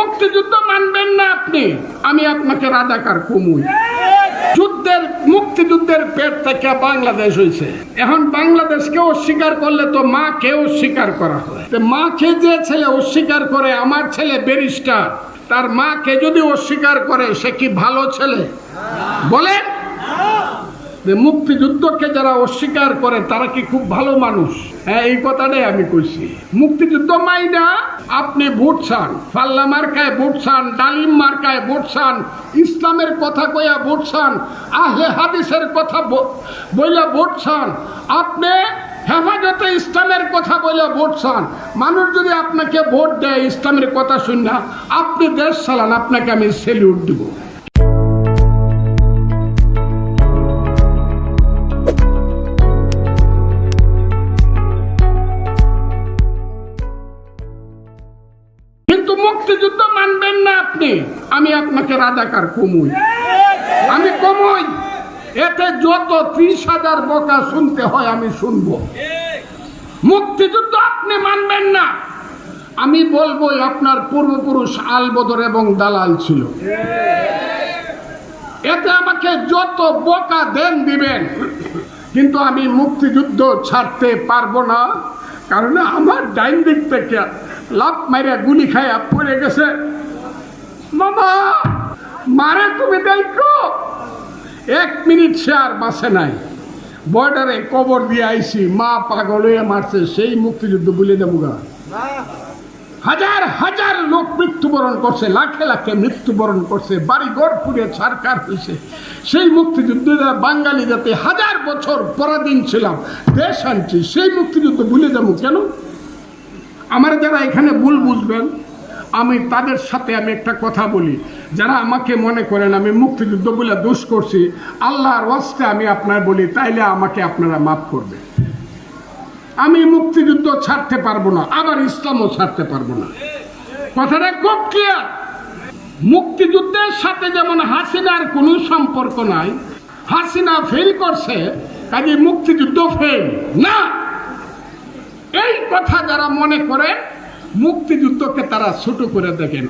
মুক্তিযুদ্ধ মানবেন না আপনি। আমি আপনাকে রাজাকার কমুই। যুদ্ধের, মুক্তিযুদ্ধের পেট থেকে বাংলাদেশ হয়েছে এখন বাংলাদেশকে অস্বীকার করলে তো মা কে অস্বীকার করা হয়। মা মাকে যে ছেলে অস্বীকার করে, আমার ছেলে ব্যারিস্টার, তার মাকে যদি অস্বীকার করে, সে কি ভালো ছেলে? বলেন। যে মুক্তিযুদ্ধকে যারা অস্বীকার করে, তারা কি খুব ভালো মানুষ? হ্যাঁ এই কথাটাই আমি কইছি। মুক্তিযুদ্ধ মাইনা আপনি ভোট চান পাল্লা মার্কায় ভোট চান, ডালিম মার্কায় ভোট চান, ইসলামের কথা কইয়া ভোট চান, আহলে হাদিসের কথা বইলা ভোট চান, আপনি হেফাজতে ইসলামের কথা বলে ভোট চান। মানুষ যদি আপনাকে ভোট দেয়, ইসলামের কথা শুন না আপনি দেশ চালান, আপনাকে আমি সেলিউট দিব। কিন্তু মুক্তিযুদ্ধ মানবেন না আপনি। আমি আপনাকে রাজাকার কমুই। আমি কমই। এতে যত ত্রিশ হাজার বকা শুনতে হয়, আমি শুনব। মুক্তিযুদ্ধ আপনি মানবেন না। আমি বলব আপনার পূর্বপুরুষ আলবদর এবং দালাল ছিল। এতে আমাকে যত বোকা দেন দিবেন। কিন্তু আমি মুক্তিযুদ্ধ ছাড়তে পারব না, কারণ আমার ডাইন দিক থেকে লাভ মাইরা গুলি খাইয়া পড়ে গেছে। মামা, মারে তুমি দেখো। এক মিনিট সে আর বাসে নাই। বর্ডারে কবর দিয়ে আইছি, মা পাগল হয়ে মারছে, সেই মুক্তিযুদ্ধ বলে দেবো গা। হাজার হাজার লোক মৃত্যুবরণ করছে, লাখে লাখে মৃত্যুবরণ করছে বাড়ি ঘর পুড়ে ছারকার হয়েছে সেই মুক্তিযুদ্ধে বাঙালি যাতে হাজার বছর পরাধীন ছিলাম, দেশ আনছি, সেই মুক্তিযুদ্ধ ভুলে যাব কেন? আমার যারা এখানে ভুল বুঝবেন, আমি তাদের সাথে আমি একটা কথা বলি। যারা আমাকে মনে করেন আমি মুক্তিযুদ্ধ বলে দোষ করছি, আল্লাহর ওয়াস্তে আমি আপনার বলি, তাইলে আমাকে আপনারা মাফ করবেন। আমি মুক্তিযুদ্ধ ছাড়তে পারব না, আবার ইসলামও ছাড়তে পারব না। কথাটা খুব ক্লিয়ার মুক্তিযুদ্ধের সাথে যেমন হাসিনার কোনো সম্পর্ক নাই, হাসিনা ফেল করছে কাজে মুক্তিযুদ্ধ ফেল না! কথা যারা মনে করেন মুক্তিযুদ্ধকে তারা ছোট করে দেখেন।